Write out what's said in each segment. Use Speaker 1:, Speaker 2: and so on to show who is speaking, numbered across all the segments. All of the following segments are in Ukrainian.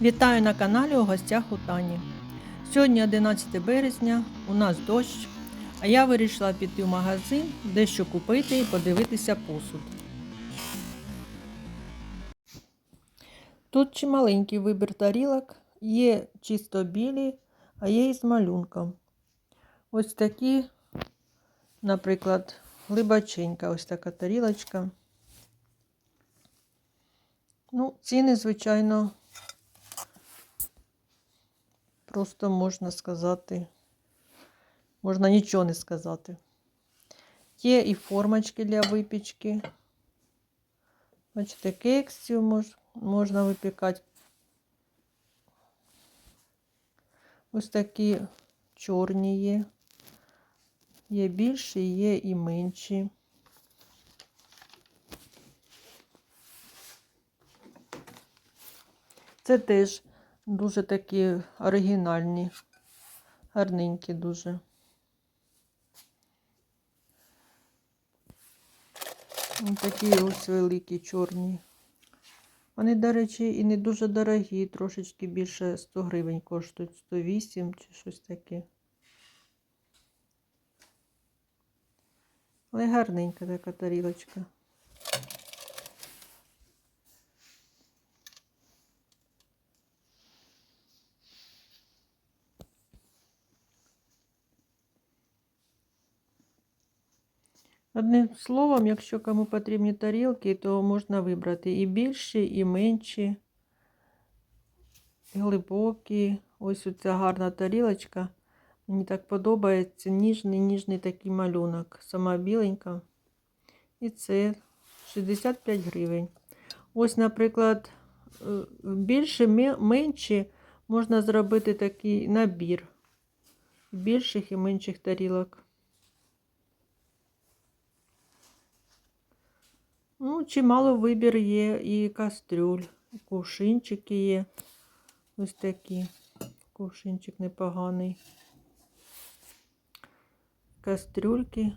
Speaker 1: Вітаю на каналі у гостях у Тані. Сьогодні 11 березня, у нас дощ, а я вирішила піти в магазин, дещо купити і подивитися посуд. Тут чималенький вибір тарілок, є чисто білі, а є із малюнком. Ось такі, наприклад, глибаченька, ось така тарілочка. Ну, ціни, звичайно, просто можна сказати, можна нічого не сказати. Є і формочки для випічки. Бачите, кексів мож, можна випікати. Ось такі чорні є. Є більші, є і менші. Це теж дуже такі оригінальні, гарненькі дуже. Ось такі ось великі чорні. Вони, до речі, і не дуже дорогі, трошечки більше 100 гривень коштують, 108 чи щось таке. Але гарненька така тарілочка. Одним словом, якщо кому потрібні тарілки, то можна вибрати і більші, і менші, і глибокі. Ось оця гарна тарілочка. Мені так подобається ніжний, ніжний такий малюнок. Сама біленька. І це 65 гривень. Ось, наприклад, е, більше, менші можна зробити такий набір більших і менших тарілок. Ну, чимало вибір є і кастрюль, і кувшинчики є. Ось такі. Кувшинчик непоганий. Кастрюльки.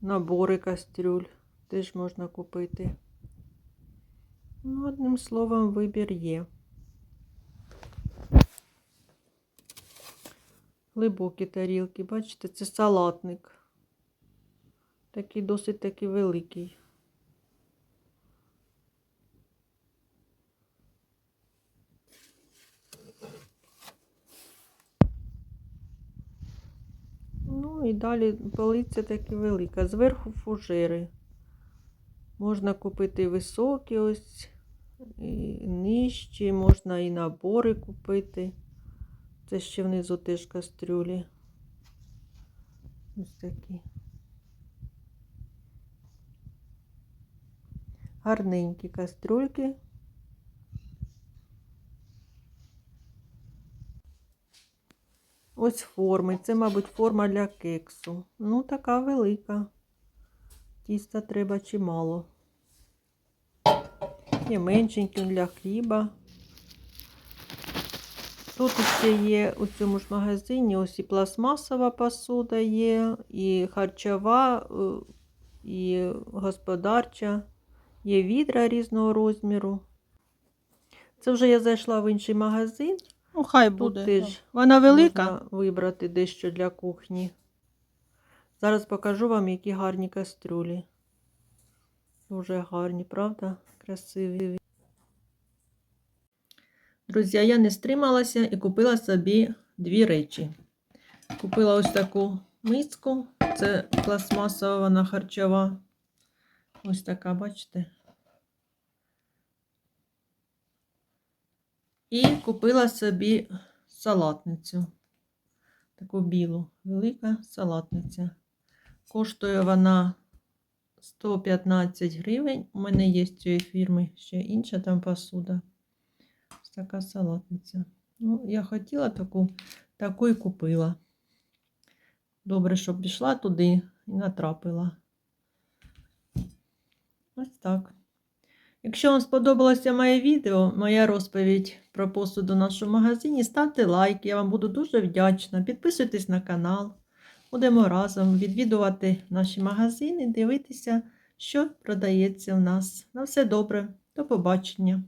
Speaker 1: Набори кастрюль теж можна купити. Ну, одним словом, вибір є. Глибокі тарілки, бачите, це салатник. Такий досить таки великий. Ну і далі полиця таки велика. Зверху фужери. Можна купити високі ось, і нижчі, можна і набори купити. Це ще внизу теж кастрюлі. Ось такі. Гарненькі кастрюльки. Ось форми. Це, мабуть, форма для кексу. Ну, така велика. Тіста треба чимало. Є меншенькі для хліба. Тут ще є у цьому ж магазині ось і пластмасова посуда є, і харчова, е, і господарча, є відра різного розміру. Це вже я зайшла в інший магазин.
Speaker 2: Ну, хай
Speaker 1: Тут
Speaker 2: буде.
Speaker 1: теж
Speaker 2: Вона велика.
Speaker 1: Можна вибрати дещо для кухні. Зараз покажу вам, які гарні кастрюлі. Дуже гарні, правда? Красиві. Друзі, я не стрималася і купила собі дві речі. Купила ось таку миску. Це пластмасова вона харчова. Ось така, бачите? І купила собі салатницю. Таку білу, велика салатниця. Коштує вона 115 гривень. У мене є з цієї фірми ще інша там посуда. Така салатниця. Ну, я хотіла таку, таку і купила. Добре, щоб пішла туди і натрапила. Ось так. Якщо вам сподобалося моє відео, моя розповідь про посуд у нашому магазині, ставте лайк, я вам буду дуже вдячна. Підписуйтесь на канал. Будемо разом відвідувати наші магазини, дивитися, що продається в нас. На все добре, до побачення!